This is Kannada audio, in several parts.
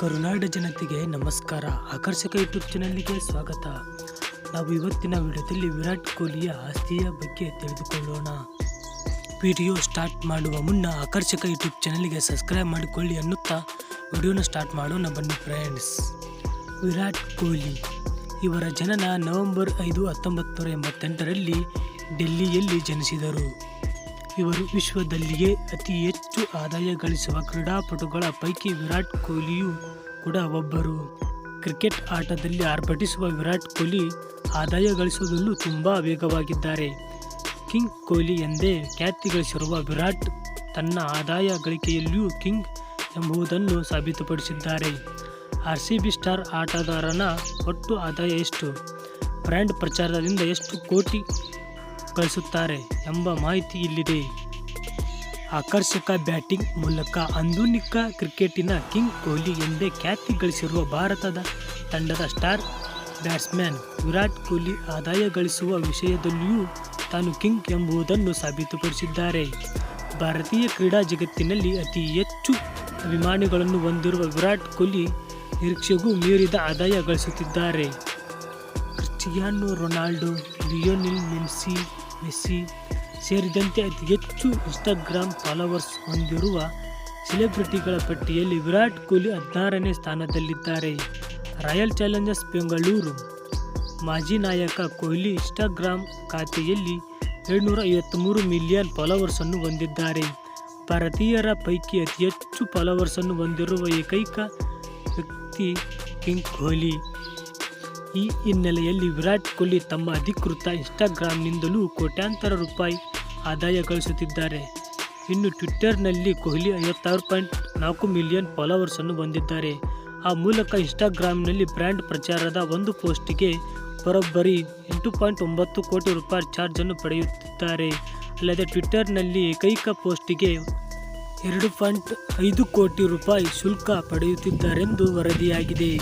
ಕರುನಾಡ ಜನತೆಗೆ ನಮಸ್ಕಾರ. ಆಕರ್ಷಕ ಯೂಟ್ಯೂಬ್ ಚಾನಲ್ಗೆ ಸ್ವಾಗತ. ನಾವು ಇವತ್ತಿನ ವಿಡಿಯೋದಲ್ಲಿ ವಿರಾಟ್ ಕೊಹ್ಲಿಯ ಆಸ್ತಿಯ ಬಗ್ಗೆ ತಿಳಿದುಕೊಳ್ಳೋಣ. ವಿಡಿಯೋ ಸ್ಟಾರ್ಟ್ ಮಾಡುವ ಮುನ್ನ ಆಕರ್ಷಕ ಯೂಟ್ಯೂಬ್ ಚಾನಲ್ಗೆ ಸಬ್ಸ್ಕ್ರೈಬ್ ಮಾಡಿಕೊಳ್ಳಿ ಅನ್ನುತ್ತಾ ವಿಡಿಯೋನ ಸ್ಟಾರ್ಟ್ ಮಾಡೋಣ ಬನ್ನಿ ಫ್ರೆಂಡ್ಸ್. ವಿರಾಟ್ ಕೊಹ್ಲಿ ಇವರ ಜನನ ನವೆಂಬರ್ ಐದು ಹತ್ತೊಂಬತ್ತು ನೂರ ಎಂಬತ್ತೆಂಟರಲ್ಲಿ ಡೆಲ್ಲಿಯಲ್ಲಿ ಜನಿಸಿದರು. ಇವರು ವಿಶ್ವದಲ್ಲಿಯೇ ಅತಿ ಹೆಚ್ಚು ಆದಾಯ ಗಳಿಸುವ ಕ್ರೀಡಾಪಟುಗಳ ಪೈಕಿ ವಿರಾಟ್ ಕೊಹ್ಲಿಯೂ ಕೂಡ ಒಬ್ಬರು. ಕ್ರಿಕೆಟ್ ಆಟದಲ್ಲಿ ಆರ್ಭಟಿಸುವ ವಿರಾಟ್ ಕೊಹ್ಲಿ ಆದಾಯ ಗಳಿಸುವುದಲ್ಲೂ ತುಂಬ ವೇಗವಾಗಿದ್ದಾರೆ. ಕಿಂಗ್ ಕೊಹ್ಲಿ ಎಂದೇ ಖ್ಯಾತಿ ಗಳಿಸಿರುವ ವಿರಾಟ್ ತನ್ನ ಆದಾಯ ಗಳಿಕೆಯಲ್ಲಿಯೂ ಕಿಂಗ್ ಎಂಬುದನ್ನು ಸಾಬೀತುಪಡಿಸಿದ್ದಾರೆ. ಆರ್ ಸಿ ಬಿ ಸ್ಟಾರ್ ಆಟಗಾರನ ಒಟ್ಟು ಆದಾಯ ಎಷ್ಟು? ಬ್ರ್ಯಾಂಡ್ ಪ್ರಚಾರದಿಂದ ಎಷ್ಟು ಕೋಟಿ ಗಳಿಸುತ್ತಾರೆ ಎಂಬ ಮಾಹಿತಿ ಇಲ್ಲಿದೆ. ಆಕರ್ಷಕ ಬ್ಯಾಟಿಂಗ್ ಮೂಲಕ ಆಧುನಿಕ ಕ್ರಿಕೆಟಿನ ಕಿಂಗ್ ಕೊಹ್ಲಿ ಎಂದೇ ಖ್ಯಾತಿ ಗಳಿಸಿರುವ ಭಾರತದ ತಂಡದ ಸ್ಟಾರ್ ಬ್ಯಾಟ್ಸ್ಮನ್ ವಿರಾಟ್ ಕೊಹ್ಲಿ ಆದಾಯ ಗಳಿಸುವ ವಿಷಯದಲ್ಲಿಯೂ ತಾನು ಕಿಂಗ್ ಎಂಬುದನ್ನು ಸಾಬೀತುಪಡಿಸಿದ್ದಾರೆ. ಭಾರತೀಯ ಕ್ರೀಡಾ ಜಗತ್ತಿನಲ್ಲಿ ಅತಿ ಹೆಚ್ಚು ಅಭಿಮಾನಿಗಳನ್ನು ಹೊಂದಿರುವ ವಿರಾಟ್ ಕೊಹ್ಲಿ ನಿರೀಕ್ಷೆಗೂ ಮೀರಿದ ಆದಾಯ ಗಳಿಸುತ್ತಿದ್ದಾರೆ. Cristiano Ronaldo, Lionel Messi Messi ಸೇರಿದಂತೆ ಅತಿ ಹೆಚ್ಚು ಇನ್ಸ್ಟಾಗ್ರಾಮ್ ಫಾಲೋವರ್ಸ್ ಹೊಂದಿರುವ ಸೆಲೆಬ್ರಿಟಿಗಳ ಪಟ್ಟಿಯಲ್ಲಿ ವಿರಾಟ್ ಕೊಹ್ಲಿ ಹದಿನಾರನೇ ಸ್ಥಾನದಲ್ಲಿದ್ದಾರೆ. Royal Challengers Bengaluru. ಮಾಜಿ ನಾಯಕ ಕೊಹ್ಲಿ ಇನ್ಸ್ಟಾಗ್ರಾಮ್ ಖಾತೆಯಲ್ಲಿ ಏಳ್ನೂರ ಐವತ್ತ್ಮೂರು ಮಿಲಿಯನ್ ಫಾಲೋವರ್ಸನ್ನು ಹೊಂದಿದ್ದಾರೆ. ಭಾರತೀಯರ ಪೈಕಿ ಅತಿ ಹೆಚ್ಚು ಫಾಲೋವರ್ಸನ್ನು ಹೊಂದಿರುವ ಏಕೈಕ ವ್ಯಕ್ತಿ ಕಿಂಗ್ ಕೊಹ್ಲಿ. ಈ ಹಿನ್ನೆಲೆಯಲ್ಲಿ ವಿರಾಟ್ ಕೊಹ್ಲಿ ತಮ್ಮ ಅಧಿಕೃತ ಇನ್ಸ್ಟಾಗ್ರಾಮ್ನಿಂದಲೂ ಕೋಟ್ಯಾಂತರ ರೂಪಾಯಿ ಆದಾಯ ಗಳಿಸುತ್ತಿದ್ದಾರೆ. ಇನ್ನು ಟ್ವಿಟ್ಟರ್ನಲ್ಲಿ ಕೊಹ್ಲಿ ಐವತ್ತಾರು ಪಾಯಿಂಟ್ ನಾಲ್ಕು ಮಿಲಿಯನ್ ಫಾಲೋವರ್ಸನ್ನು ಹೊಂದಿದ್ದಾರೆ. ಆ ಮೂಲಕ ಇನ್ಸ್ಟಾಗ್ರಾಮ್ನಲ್ಲಿ ಬ್ರ್ಯಾಂಡ್ ಪ್ರಚಾರದ ಒಂದು ಪೋಸ್ಟಿಗೆ ಬರೋಬ್ಬರಿ ಎಂಟು ಪಾಯಿಂಟ್ ಒಂಬತ್ತು ಕೋಟಿ ರೂಪಾಯಿ ಚಾರ್ಜನ್ನು ಪಡೆಯುತ್ತಿದ್ದಾರೆ. ಅಲ್ಲದೆ ಟ್ವಿಟ್ಟರ್ನಲ್ಲಿ ಏಕೈಕ ಪೋಸ್ಟಿಗೆ ಎರಡು ಪಾಯಿಂಟ್ ಐದು ಕೋಟಿ ರೂಪಾಯಿ ಶುಲ್ಕ ಪಡೆಯುತ್ತಿದ್ದಾರೆಂದು ವರದಿಯಾಗಿದೆ.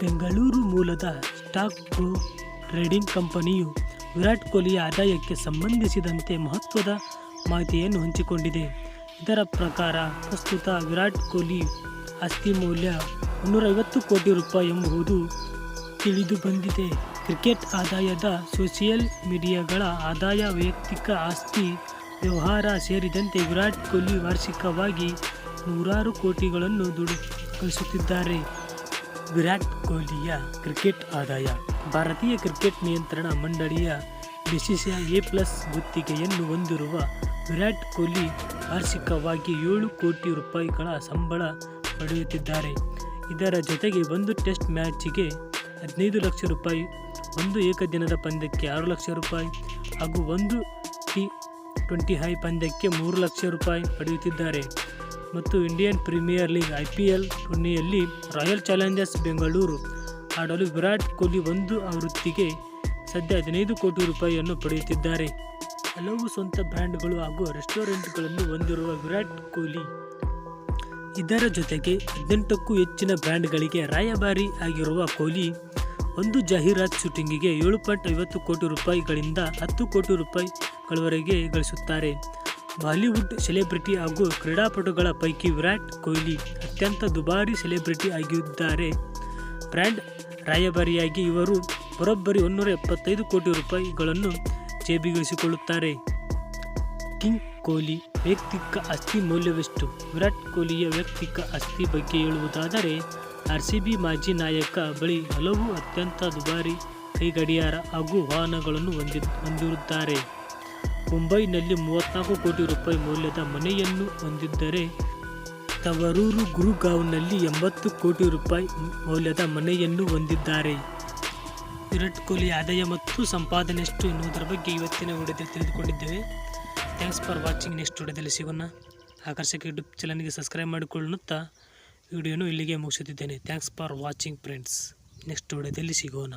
ಬೆಂಗಳೂರು ಮೂಲದ ಸ್ಟಾಕ್ ಪ್ರೂ ಟ್ರೇಡಿಂಗ್ ಕಂಪನಿಯು ವಿರಾಟ್ ಕೊಹ್ಲಿಯ ಆದಾಯಕ್ಕೆ ಸಂಬಂಧಿಸಿದಂತೆ ಮಹತ್ವದ ಮಾಹಿತಿಯನ್ನು ಹಂಚಿಕೊಂಡಿದೆ. ಇದರ ಪ್ರಕಾರ, ಪ್ರಸ್ತುತ ವಿರಾಟ್ ಕೊಹ್ಲಿ ಆಸ್ತಿ ಮೌಲ್ಯ ಮುನ್ನೂರೈವತ್ತು ಕೋಟಿ ರೂಪಾಯಿ ಎಂಬುದು ತಿಳಿದು ಬಂದಿದೆ ಕ್ರಿಕೆಟ್ ಆದಾಯದ ಸೋಷಿಯಲ್ ಮೀಡಿಯಾಗಳ ಆದಾಯ ವೈಯಕ್ತಿಕ ಆಸ್ತಿ ವ್ಯವಹಾರ ಸೇರಿದಂತೆ ವಿರಾಟ್ ಕೊಹ್ಲಿ ವಾರ್ಷಿಕವಾಗಿ ನೂರಾರು ಕೋಟಿಗಳನ್ನು ದುಡಿ ಗಳಿಸುತ್ತಿದ್ದಾರೆ ವಿರಾಟ್ ಕೊಹ್ಲಿಯ ಕ್ರಿಕೆಟ್ ಆದಾಯ. ಭಾರತೀಯ ಕ್ರಿಕೆಟ್ ನಿಯಂತ್ರಣ ಮಂಡಳಿಯ ಬಿಸಿಸಿಐ ಎ ಪ್ಲಸ್ ಗುತ್ತಿಗೆಯನ್ನು ಹೊಂದಿರುವ ವಿರಾಟ್ ಕೊಹ್ಲಿ ವಾರ್ಷಿಕವಾಗಿ ಏಳು ಕೋಟಿ ರೂಪಾಯಿಗಳ ಸಂಬಳ ಪಡೆಯುತ್ತಿದ್ದಾರೆ. ಇದರ ಜೊತೆಗೆ ಒಂದು ಟೆಸ್ಟ್ ಮ್ಯಾಚಿಗೆ ಹದಿನೈದು ಲಕ್ಷ ರೂಪಾಯಿ, ಒಂದು ಏಕದಿನದ ಪಂದ್ಯಕ್ಕೆ ಆರು ಲಕ್ಷ ರೂಪಾಯಿ ಹಾಗೂ ಒಂದು ಟಿ ಟ್ವೆಂಟಿ ಹೈ ಪಂದ್ಯಕ್ಕೆ ಮೂರು ಲಕ್ಷ ರೂಪಾಯಿ ಪಡೆಯುತ್ತಿದ್ದಾರೆ. ಮತ್ತು Indian Premier League I P L ಟೂರ್ನಿಯಲ್ಲಿ ರಾಯಲ್ ಚಾಲೆಂಜರ್ಸ್ ಬೆಂಗಳೂರು ಆಡಲು ವಿರಾಟ್ ಕೊಹ್ಲಿ ಒಂದು ಆವೃತ್ತಿಗೆ ಸದ್ಯ ಹದಿನೈದು ಕೋಟಿ ರೂಪಾಯಿಯನ್ನು ಪಡೆಯುತ್ತಿದ್ದಾರೆ. ಹಲವು ಸ್ವಂತ ಬ್ರ್ಯಾಂಡ್ಗಳು ಹಾಗೂ ರೆಸ್ಟೋರೆಂಟ್ಗಳನ್ನು ಹೊಂದಿರುವ ವಿರಾಟ್ ಕೊಹ್ಲಿ ಇದರ ಜೊತೆಗೆ ಹದಿನೆಂಟಕ್ಕೂ ಹೆಚ್ಚಿನ ಬ್ರ್ಯಾಂಡ್ಗಳಿಗೆ ರಾಯಭಾರಿ ಆಗಿರುವ ಕೊಹ್ಲಿ ಒಂದು ಜಾಹೀರಾತು ಶೂಟಿಂಗಿಗೆ ಏಳು ಪಾಯಿಂಟ್ ಐವತ್ತು ಕೋಟಿ ರೂಪಾಯಿಗಳಿಂದ ಹತ್ತು ಕೋಟಿ ರೂಪಾಯಿಗಳವರೆಗೆ ಗಳಿಸುತ್ತಾರೆ. ಬಾಲಿವುಡ್ ಸೆಲೆಬ್ರಿಟಿ ಹಾಗೂ ಕ್ರೀಡಾಪಟುಗಳ ಪೈಕಿ ವಿರಾಟ್ ಕೊಹ್ಲಿ ಅತ್ಯಂತ ದುಬಾರಿ ಸೆಲೆಬ್ರಿಟಿ ಆಗಿದ್ದಾರೆ. ಬ್ರ್ಯಾಂಡ್ ರಾಯಭಾರಿಯಾಗಿ ಇವರು ಬರೋಬ್ಬರಿ ಒಂದೂರ ಎಪ್ಪತ್ತೈದು ಕೋಟಿ ರೂಪಾಯಿಗಳನ್ನು ಜೇಬಿಗಳಿಸಿಕೊಳ್ಳುತ್ತಾರೆ. ಕಿಂಗ್ ಕೊಹ್ಲಿ ವೈಯಕ್ತಿಕ ಆಸ್ತಿ ಮೌಲ್ಯವೆಷ್ಟು? ವಿರಾಟ್ ಕೊಹ್ಲಿಯ ವೈಯಕ್ತಿಕ ಆಸ್ತಿ ಬಗ್ಗೆ ಹೇಳುವುದಾದರೆ, ಆರ್ ಸಿ ಬಿ ಮಾಜಿ ನಾಯಕ ಬಳಿ ಹಲವು ಅತ್ಯಂತ ದುಬಾರಿ ಕೈಗಡಿಯಾರ ಹಾಗೂ ವಾಹನಗಳನ್ನು ಹೊಂದಿ, ಹೊಂದಿರುತ್ತಾರೆ. ಮುಂಬೈನಲ್ಲಿ ಮೂವತ್ತ್ನಾಲ್ಕು ಕೋಟಿ ರೂಪಾಯಿ ಮೌಲ್ಯದ ಮನೆಯನ್ನು ಹೊಂದಿದ್ದರೆ ತವರೂರು ಗುರುಗಾವ್ನಲ್ಲಿ ಎಂಬತ್ತು ಕೋಟಿ ರೂಪಾಯಿ ಮೌಲ್ಯದ ಮನೆಯನ್ನು ಹೊಂದಿದ್ದಾರೆ. ವಿರಾಟ್ ಕೊಹ್ಲಿ ಆದಾಯ ಮತ್ತು ಸಂಪಾದನೆ ಎಷ್ಟು ಎನ್ನುವುದರ ಬಗ್ಗೆ ಇವತ್ತಿನ ವಿಡಿಯೋದಲ್ಲಿ ತಿಳಿದುಕೊಂಡಿದ್ದೇವೆ. Thanks for watching. ನೆಕ್ಸ್ಟ್ ವಿಡಿಯೋದಲ್ಲಿ ಸಿಗೋಣ. ಆಕರ್ಷಕ ಯೂಟ್ಯೂಬ್ ಚಾನಲ್ಗೆ ಸಬ್ಸ್ಕ್ರೈಬ್ ಮಾಡಿಕೊಳ್ಳುತ್ತಾ ವಿಡಿಯೋನು ಇಲ್ಲಿಗೆ ಮುಗಿಸುತ್ತಿದ್ದೇನೆ. Thanks for watching friends. Next ವಿಡಿಯೋದಲ್ಲಿ ಸಿಗೋಣ.